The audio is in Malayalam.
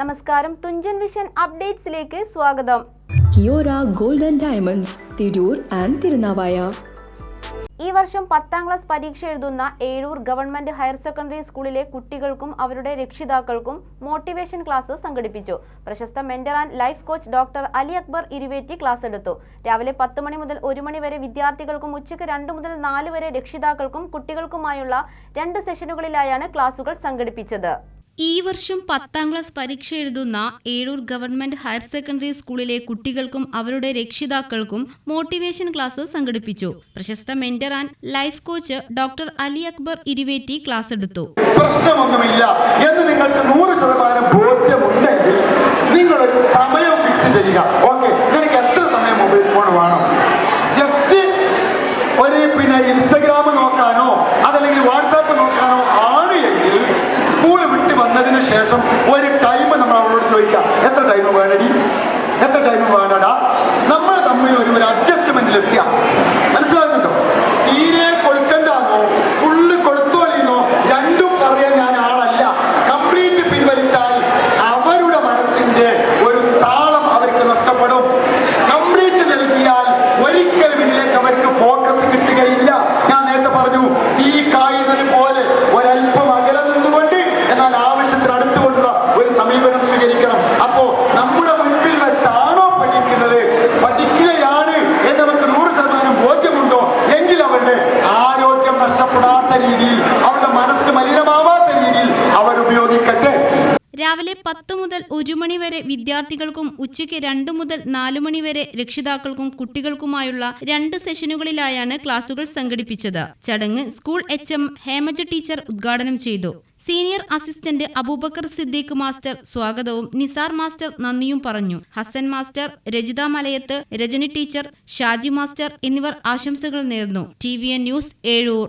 നമസ്കാരം. തുഞ്ചൻ വിഷൻ അപ്ഡേറ്റ്സിലേക്ക് സ്വാഗതം. Kiora golden diamonds Tirur and Thirunavaya. ഈ വർഷം പത്താം ക്ലാസ് പരീക്ഷ എഴുതുന്ന ഏഴൂർ ഗവൺമെന്റ് ഹയർ സെക്കൻഡറി സ്കൂളിലെ കുട്ടികൾക്കും അവരുടെ രക്ഷിതാക്കൾക്കും മോട്ടിവേഷൻ ക്ലാസ് സംഘടിപ്പിച്ചു. പ്രശസ്ത mentor and life coach doctor Ali Akbar Iruvetti class എടുത്തു. രാവിലെ പത്ത് മണി മുതൽ ഒരു മണി വരെ വിദ്യാർത്ഥികൾക്കും ഉച്ചയ്ക്ക് രണ്ട് മുതൽ നാല് വരെ രക്ഷിതാക്കൾക്കും കുട്ടികൾക്കുമായുള്ള രണ്ട് സെഷനുകളിലായാണ് ക്ലാസുകൾ സംഘടിപ്പിച്ചത്. ഈ വർഷം പത്താം ക്ലാസ് പരീക്ഷ എഴുതുന്ന ഏഴൂർ ഗവൺമെന്റ് ഹയർ സെക്കൻഡറി സ്കൂളിലെ കുട്ടികൾക്കും അവരുടെ രക്ഷിതാക്കൾക്കും മോട്ടിവേഷൻ ക്ലാസ് സംഘടിപ്പിച്ചു. പ്രശസ്ത mentor and life coach doctor Ali Akbar Iruvetti class എടുത്തു. പ്രശ്നമൊന്നുമില്ല എന്ന് നിങ്ങൾക്ക് നൂറ് ശതമാനം ബോധ്യമുണ്ടെങ്കിൽ നിങ്ങളൊരു സമയം ഫിക്സ് ചെയ്യുക. ഓക്കെ എനിക്ക് എത്ര സമയം മൊബൈൽ ഫോൺ വേണം? ജസ്റ്റ് ഒരു പിന്നെ ഇൻസ്റ്റഗ്രാം നോക്കാനോ ശേഷം ഒരു ടൈം നമ്മൾ അവളോട് ചോദിക്കാം എത്ര ടൈം വേണടി? എത്ര ടൈം വേണടാ? നമ്മൾ തമ്മിൽ ഒരു ഒരു അഡ്ജസ്റ്റ്മെന്റിലെത്തിയ രീതിയിൽ അവരുടെ മനസ്സ് മലിനമാവാത്ത രീതിയിൽ അവർ ഉപയോഗിക്കട്ടെ. രാവിലെ പത്ത് മുതൽ ഒരു മണി വരെ വിദ്യാർത്ഥികൾക്കും ഉച്ചയ്ക്ക് രണ്ട് മുതൽ നാല് മണി വരെ രക്ഷിതാക്കൾക്കും കുട്ടികൾക്കുമായുള്ള രണ്ട് സെഷനുകളിലായാണ് ക്ലാസുകൾ സംഘടിപ്പിച്ചത്. ചടങ്ങ് school H M Hemaja teacher ഉദ്ഘാടനം ചെയ്തു. Senior assistant Abubakar Siddique master സ്വാഗതവും നിസാർ മാസ്റ്റർ നന്ദിയും പറഞ്ഞു. Hasan master Rajitha Malayath Rajani teacher Shaji master എന്നിവർ ആശംസകൾ നേർന്നു. T V N news Ezhur.